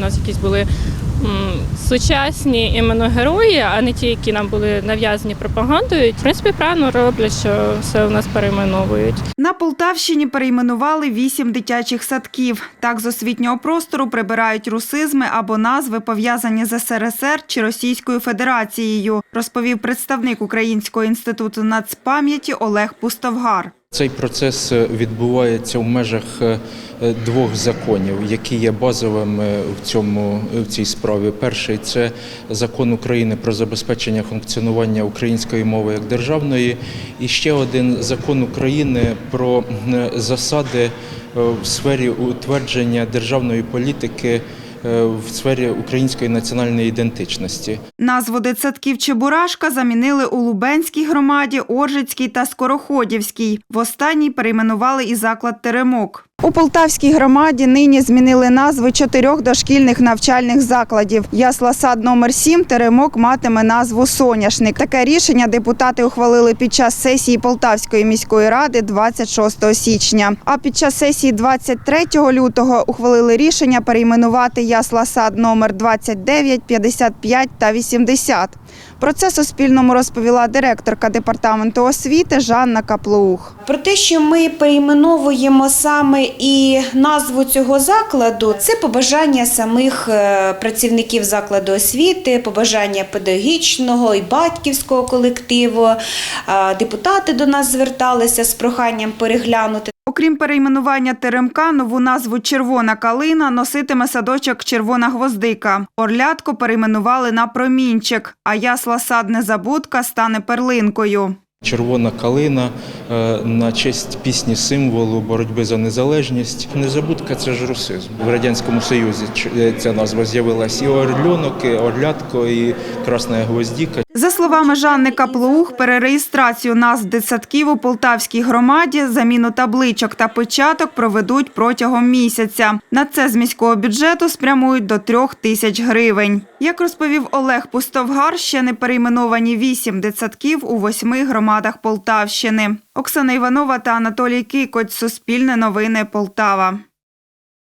нас якісь були сучасні іменно герої, а не ті, які нам були нав'язані пропагандою. В принципі, правильно роблять, що все у нас перейменовують. На Полтавщині перейменували вісім дитячих садків. Так з освітнього простору прибирають русизми або назви, пов'язані з СРСР чи Російською Федерацією, розповів представник Українського інституту нацпам'яті Олег Пустовгар. Цей процес е, відбувається в межах е, е, двох законів, які є базовими в цьому в цій справі. Перший це закон України про забезпечення функціонування української мови як державної, і ще один закон України про засади в сфері утвердження державної політики в сфері української національної ідентичності. Назву дитсадків Чебурашка замінили у Лубенській громаді, Оржицькій та Скороходівській. В останній перейменували і заклад Теремок. У Полтавській громаді нині змінили назви чотирьох дошкільних навчальних закладів. Ясла сад номер 7 Теремок матиме назву Соняшник. Таке рішення депутати ухвалили під час сесії Полтавської міської ради 26 січня. А під час сесії 23 лютого ухвалили рішення перейменувати Ясла сад номер 29, 55 та 80. Про це Суспільному розповіла директорка департаменту освіти Жанна Каплух. Про те, що ми перейменовуємо саме і назву цього закладу, це побажання самих е, працівників закладу освіти, побажання педагогічного і батьківського колективу. Е, Депутати до нас зверталися з проханням переглянути. Окрім перейменування Теремка, нову назву Червона калина носитиме садочок Червона гвоздика. Орлятко перейменували на Промінчик, а ясла сад Незабудка стане перлинкою. Червона калина е, на честь пісні символу боротьби за незалежність. Незабудка це ж русизм. В Радянському Союзі е, ця назва з'явилась і орльонок, і орлятко, і красна гвоздіка. За словами Жанни Каплух, перереєстрацію назв дитсадків у Полтавській громаді, заміну табличок та печаток проведуть протягом місяця. На це з міського бюджету спрямують до трьох тисяч гривень. Як розповів Олег Пустовгар, ще не перейменовані вісім дитсадків у восьми громадах Полтавщини. Оксана Іванова та Анатолій Кикоць. Суспільне новини Полтава.